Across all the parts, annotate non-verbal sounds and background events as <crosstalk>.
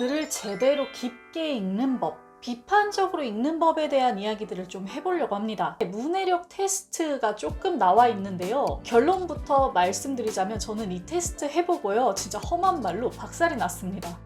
글을 제대로 깊게 읽는 법, 비판적으로 읽는 법에 대한 이야기들을 좀 해보려고 합니다. 문해력 테스트가 조금 나와 있는데요. 결론부터 말씀드리자면 저는 이 테스트 해보고요. 진짜 험한 말로 박살이 났습니다.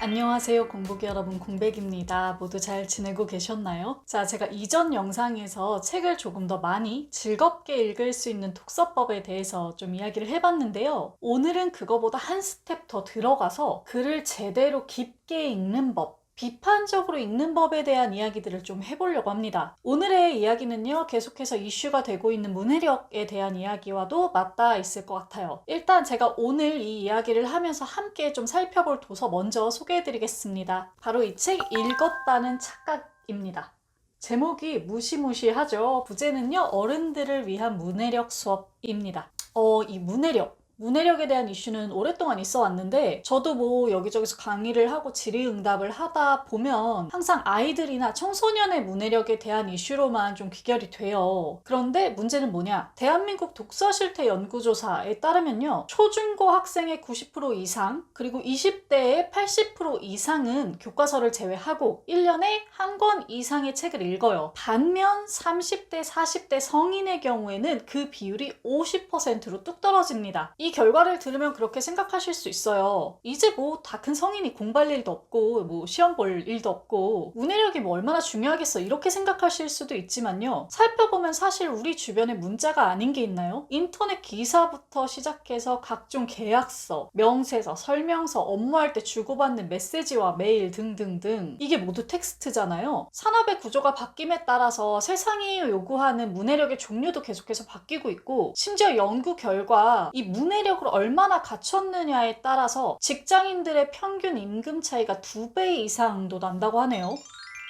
안녕하세요 공부기 여러분 공백입니다. 모두 잘 지내고 계셨나요? 자 제가 이전 영상에서 책을 조금 더 많이 즐겁게 읽을 수 있는 독서법에 대해서 좀 이야기를 해봤는데요. 오늘은 그거보다 한 스텝 더 들어가서 글을 제대로 깊게 읽는 법 비판적으로 읽는 법에 대한 이야기들을 좀 해보려고 합니다. 오늘의 이야기는요, 계속해서 이슈가 되고 있는 문해력에 대한 이야기와도 맞닿아 있을 것 같아요. 일단 제가 오늘 이 이야기를 하면서 함께 좀 살펴볼 도서 먼저 소개해드리겠습니다. 바로 이 책 읽었다는 착각입니다. 제목이 무시무시하죠. 부제는요, 어른들을 위한 문해력 수업입니다. 어, 이 문해력. 문해력에 대한 이슈는 오랫동안 있어 왔는데 저도 뭐 여기저기서 강의를 하고 질의응답을 하다 보면 항상 아이들이나 청소년의 문해력에 대한 이슈로만 좀 귀결이 돼요. 그런데 문제는 뭐냐? 대한민국 독서 실태 연구조사에 따르면요. 초중고 학생의 90% 이상 그리고 20대의 80% 이상은 교과서를 제외하고 1년에 한 권 이상의 책을 읽어요. 반면 30대, 40대 성인의 경우에는 그 비율이 50%로 뚝 떨어집니다. 이 결과를 들으면 그렇게 생각하실 수 있어요. 이제 뭐 다 큰 성인이 공부할 일도 없고 뭐 시험 볼 일도 없고 문해력이 뭐 얼마나 중요하겠어 이렇게 생각하실 수도 있지만요. 살펴보면 사실 우리 주변에 문자가 아닌 게 있나요? 인터넷 기사부터 시작해서 각종 계약서, 명세서, 설명서, 업무할 때 주고받는 메시지와 메일 등등등 이게 모두 텍스트잖아요. 산업의 구조가 바뀜에 따라서 세상이 요구하는 문해력의 종류도 계속해서 바뀌고 있고 심지어 연구 결과 이 문해 력을 얼마나 갖췄느냐에 따라서 직장인들의 평균 임금 차이가 두 배 이상도 난다고 하네요.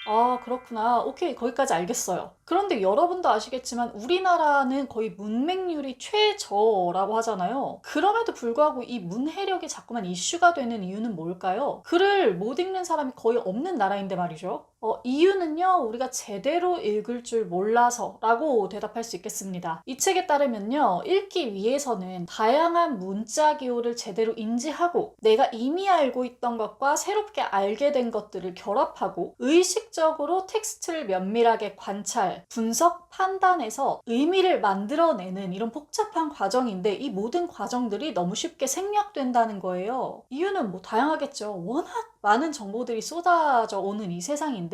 아, 그렇구나. 오케이, 거기까지 알겠어요. 그런데 여러분도 아시겠지만 우리나라는 거의 문맹률이 최저라고 하잖아요. 그럼에도 불구하고 이 문해력이 자꾸만 이슈가 되는 이유는 뭘까요? 글을 못 읽는 사람이 거의 없는 나라인데 말이죠. 어, 이유는요, 우리가 제대로 읽을 줄 몰라서 라고 대답할 수 있겠습니다. 이 책에 따르면요, 읽기 위해서는 다양한 문자 기호를 제대로 인지하고 내가 이미 알고 있던 것과 새롭게 알게 된 것들을 결합하고 의식적으로 텍스트를 면밀하게 관찰, 분석, 판단해서 의미를 만들어내는 이런 복잡한 과정인데 이 모든 과정들이 너무 쉽게 생략된다는 거예요. 이유는 뭐 다양하겠죠. 워낙 많은 정보들이 쏟아져 오는 이 세상인데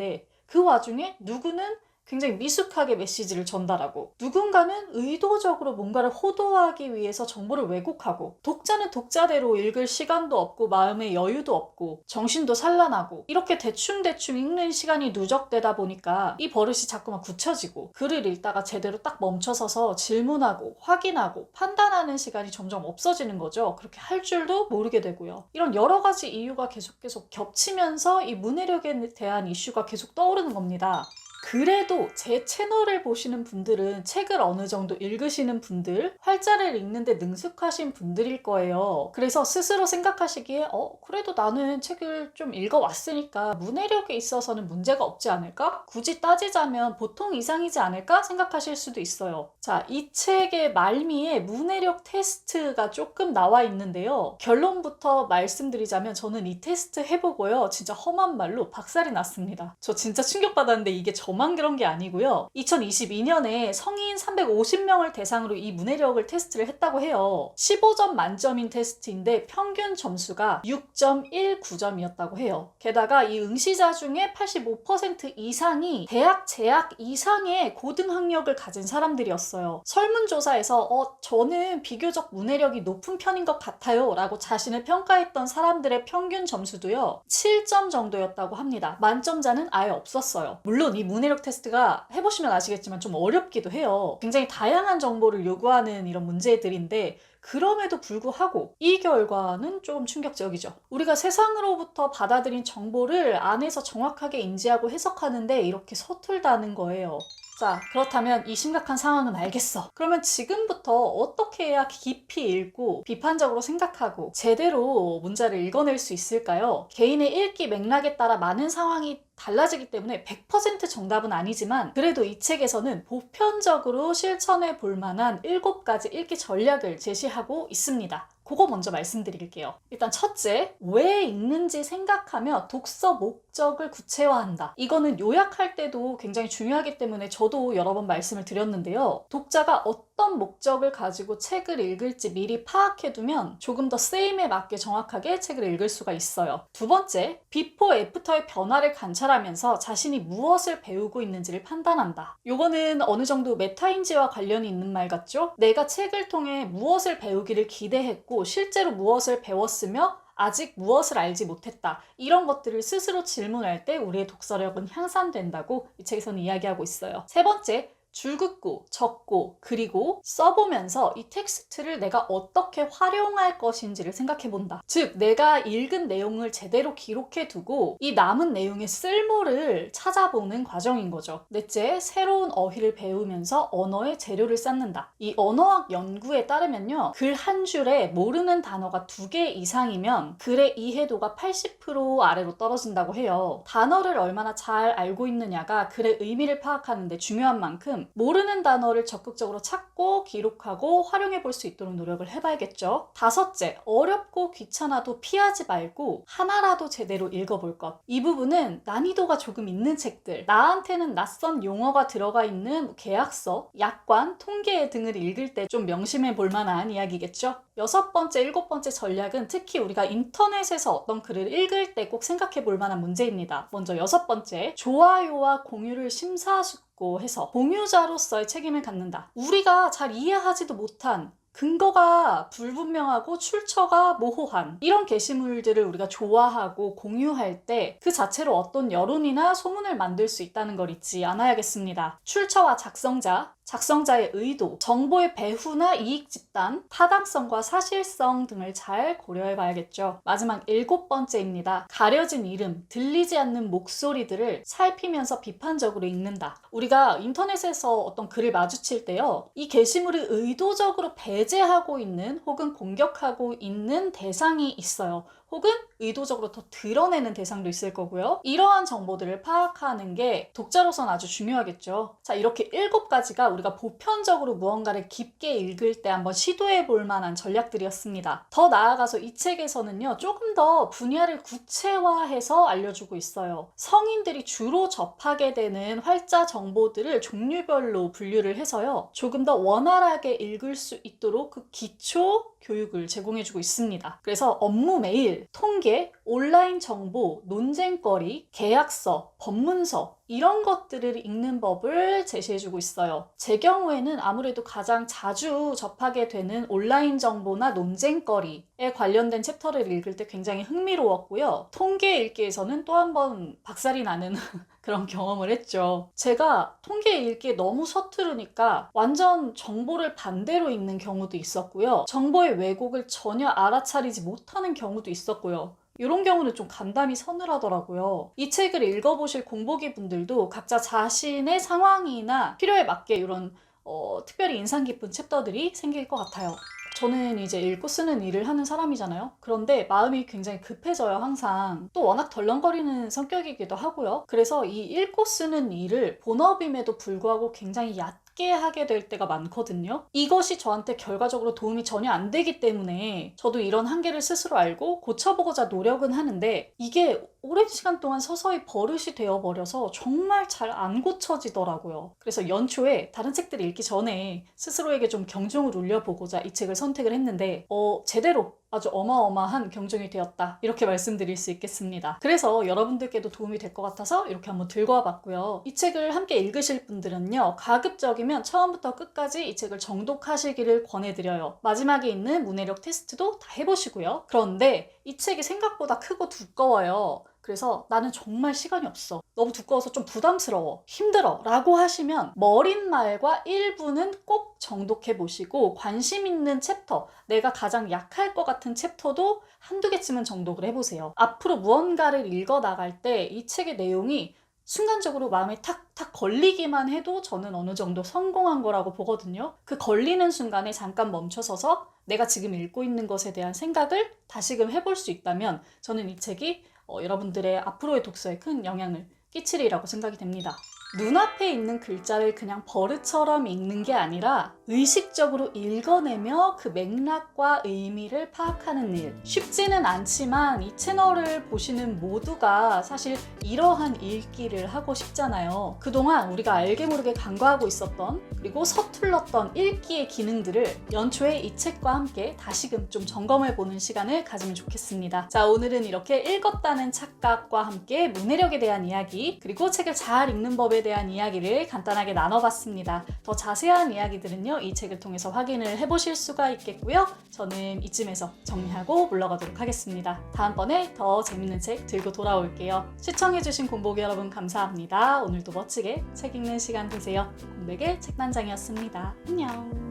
그 와중에 누구는 굉장히 미숙하게 메시지를 전달하고 누군가는 의도적으로 뭔가를 호도하기 위해서 정보를 왜곡하고 독자는 독자대로 읽을 시간도 없고 마음의 여유도 없고 정신도 산란하고 이렇게 대충대충 읽는 시간이 누적되다 보니까 이 버릇이 자꾸만 굳혀지고 글을 읽다가 제대로 딱 멈춰서서 질문하고 확인하고 판단하는 시간이 점점 없어지는 거죠. 그렇게 할 줄도 모르게 되고요. 이런 여러 가지 이유가 계속 계속 겹치면서 이 문해력에 대한 이슈가 계속 떠오르는 겁니다. 그래도 제 채널을 보시는 분들은 책을 어느 정도 읽으시는 분들, 활자를 읽는데 능숙하신 분들일 거예요. 그래서 스스로 생각하시기에, 어, 그래도 나는 책을 좀 읽어왔으니까 문해력에 있어서는 문제가 없지 않을까? 굳이 따지자면 보통 이상이지 않을까? 생각하실 수도 있어요. 자, 이 책의 말미에 문해력 테스트가 조금 나와 있는데요. 결론부터 말씀드리자면 저는 이 테스트 해보고요. 진짜 험한 말로 박살이 났습니다. 저 진짜 충격받았는데 이게 저 저만 그런 게 아니고요. 2022년에 성인 350명을 대상으로 이 문해력을 테스트를 했다고 해요. 15점 만점인 테스트인데 평균 점수가 6.19점이었다고 해요. 게다가 이 응시자 중에 85% 이상이 대학 재학 이상의 고등학력을 가진 사람들이었어요. 설문조사에서 어, 저는 비교적 문해력이 높은 편인 것 같아요 라고 자신을 평가했던 사람들의 평균 점수도요. 7점 정도였다고 합니다. 만점자는 아예 없었어요. 물론 이 문해 력 테스트가 해보시면 아시겠지만 좀 어렵기도 해요. 굉장히 다양한 정보를 요구하는 이런 문제들인데 그럼에도 불구하고 이 결과는 조금 충격적이죠. 우리가 세상으로부터 받아들인 정보를 안에서 정확하게 인지하고 해석하는데 이렇게 서툴다는 거예요. 자, 그렇다면 이 심각한 상황은 알겠어. 그러면 지금부터 어떻게 해야 깊이 읽고 비판적으로 생각하고 제대로 문자를 읽어낼 수 있을까요? 개인의 읽기 맥락에 따라 많은 상황이 달라지기 때문에 100% 정답은 아니지만 그래도 이 책에서는 보편적으로 실천해 볼 만한 7가지 읽기 전략을 제시하고 있습니다. 그거 먼저 말씀드릴게요. 일단 첫째, 왜 읽는지 생각하며 독서 목적을 구체화한다. 이거는 요약할 때도 굉장히 중요하기 때문에 저도 여러 번 말씀을 드렸는데요. 독자가 어떤 목적을 가지고 책을 읽을지 미리 파악해두면 조금 더 쓰임에 맞게 정확하게 책을 읽을 수가 있어요. 두 번째, 비포 애프터의 변화를 관찰하면서 자신이 무엇을 배우고 있는지를 판단한다. 요거는 어느 정도 메타인지와 관련이 있는 말 같죠? 내가 책을 통해 무엇을 배우기를 기대했고 실제로 무엇을 배웠으며 아직 무엇을 알지 못했다. 이런 것들을 스스로 질문할 때 우리의 독서력은 향상된다고 이 책에서는 이야기하고 있어요. 세 번째, 줄긋고 적고 그리고 써보면서 이 텍스트를 내가 어떻게 활용할 것인지를 생각해 본다. 즉, 내가 읽은 내용을 제대로 기록해 두고 이 남은 내용의 쓸모를 찾아보는 과정인 거죠. 넷째, 새로운 어휘를 배우면서 언어의 재료를 쌓는다. 이 언어학 연구에 따르면요. 글 한 줄에 모르는 단어가 두 개 이상이면 글의 이해도가 80% 아래로 떨어진다고 해요. 단어를 얼마나 잘 알고 있느냐가 글의 의미를 파악하는데 중요한 만큼 모르는 단어를 적극적으로 찾고 기록하고 활용해 볼 수 있도록 노력을 해봐야겠죠. 다섯째, 어렵고 귀찮아도 피하지 말고 하나라도 제대로 읽어볼 것. 이 부분은 난이도가 조금 있는 책들, 나한테는 낯선 용어가 들어가 있는 계약서, 약관, 통계 등을 읽을 때 좀 명심해 볼 만한 이야기겠죠. 여섯 번째, 일곱 번째 전략은 특히 우리가 인터넷에서 어떤 글을 읽을 때 꼭 생각해 볼 만한 문제입니다. 먼저 여섯 번째, 좋아요와 공유를 심사숙 고 해서 공유자로서의 책임을 갖는다. 우리가 잘 이해하지도 못한 근거가 불분명하고 출처가 모호한 이런 게시물들을 우리가 좋아하고 공유할 때 그 자체로 어떤 여론이나 소문을 만들 수 있다는 걸 잊지 않아야겠습니다. 출처와 작성자, 작성자의 의도, 정보의 배후나 이익 집단, 타당성과 사실성 등을 잘 고려해 봐야겠죠. 마지막 일곱 번째입니다. 가려진 이름, 들리지 않는 목소리들을 살피면서 비판적으로 읽는다. 우리가 인터넷에서 어떤 글을 마주칠 때요. 이 게시물을 의도적으로 배제하고 있는 혹은 공격하고 있는 대상이 있어요. 혹은 의도적으로 더 드러내는 대상도 있을 거고요. 이러한 정보들을 파악하는 게 독자로서는 아주 중요하겠죠. 자, 이렇게 일곱 가지가 우리가 보편적으로 무언가를 깊게 읽을 때 한번 시도해 볼 만한 전략들이었습니다. 더 나아가서 이 책에서는요, 조금 더 분야를 구체화해서 알려주고 있어요. 성인들이 주로 접하게 되는 활자 정보들을 종류별로 분류를 해서요, 조금 더 원활하게 읽을 수 있도록 그 기초 교육을 제공해주고 있습니다. 그래서 업무 메일, 통계, 온라인 정보, 논쟁거리, 계약서, 법문서 이런 것들을 읽는 법을 제시해주고 있어요. 제 경우에는 아무래도 가장 자주 접하게 되는 온라인 정보나 논쟁거리에 관련된 챕터를 읽을 때 굉장히 흥미로웠고요. 통계 읽기에서는 또 한 번 박살이 나는 <laughs> 그런 경험을 했죠. 제가 통계 읽기에 너무 서투르니까 완전 정보를 반대로 읽는 경우도 있었고요. 정보의 왜곡을 전혀 알아차리지 못하는 경우도 있었고요. 이런 경우는 좀 감담이 서늘하더라고요. 이 책을 읽어보실 공보기 분들도 각자 자신의 상황이나 필요에 맞게 이런 어, 특별히 인상 깊은 챕터들이 생길 것 같아요. 저는 이제 읽고 쓰는 일을 하는 사람이잖아요. 그런데 마음이 굉장히 급해져요, 항상. 또 워낙 덜렁거리는 성격이기도 하고요. 그래서 이 읽고 쓰는 일을 본업임에도 불구하고 굉장히 얕 게 하게 될 때가 많거든요. 이것이 저한테 결과적으로 도움이 전혀 안 되기 때문에 저도 이런 한계를 스스로 알고 고쳐보고자 노력은 하는데 이게 오랜 시간 동안 서서히 버릇이 되어버려서 정말 잘 안 고쳐지더라고요. 그래서 연초에 다른 책들 읽기 전에 스스로에게 좀 경종을 울려보고자 이 책을 선택을 했는데, 어, 제대로 아주 어마어마한 경종이 되었다. 이렇게 말씀드릴 수 있겠습니다. 그래서 여러분들께도 도움이 될 것 같아서 이렇게 한번 들고 와봤고요. 이 책을 함께 읽으실 분들은요, 가급적이면 처음부터 끝까지 이 책을 정독하시기를 권해드려요. 마지막에 있는 문해력 테스트도 다 해보시고요. 그런데 이 책이 생각보다 크고 두꺼워요. 그래서 나는 정말 시간이 없어. 너무 두꺼워서 좀 부담스러워. 힘들어. 라고 하시면 머린 말과 일부는 꼭 정독해 보시고 관심 있는 챕터, 내가 가장 약할 것 같은 챕터도 한두 개쯤은 정독을 해보세요. 앞으로 무언가를 읽어 나갈 때 이 책의 내용이 순간적으로 마음에 탁탁 걸리기만 해도 저는 어느 정도 성공한 거라고 보거든요. 그 걸리는 순간에 잠깐 멈춰서서 내가 지금 읽고 있는 것에 대한 생각을 다시금 해볼 수 있다면 저는 이 책이 어, 여러분들의 앞으로의 독서에 큰 영향을 끼치리라고 생각이 됩니다. 눈앞에 있는 글자를 그냥 버릇처럼 읽는 게 아니라 의식적으로 읽어내며 그 맥락과 의미를 파악하는 일. 쉽지는 않지만 이 채널을 보시는 모두가 사실 이러한 읽기를 하고 싶잖아요. 그동안 우리가 알게 모르게 간과하고 있었던 그리고 서툴렀던 읽기의 기능들을 연초에 이 책과 함께 다시금 좀 점검해 보는 시간을 가지면 좋겠습니다. 자, 오늘은 이렇게 읽었다는 착각과 함께 문해력에 대한 이야기 그리고 책을 잘 읽는 법에 대한 이야기를 간단하게 나눠봤습니다. 더 자세한 이야기들은요, 이 책을 통해서 확인을 해보실 수가 있겠고요. 저는 이쯤에서 정리하고 물러가도록 하겠습니다. 다음번에 더 재밌는 책 들고 돌아올게요. 시청해주신 공복 여러분 감사합니다. 오늘도 멋지게 책 읽는 시간 되세요. 공백의 책단장이었습니다. 안녕.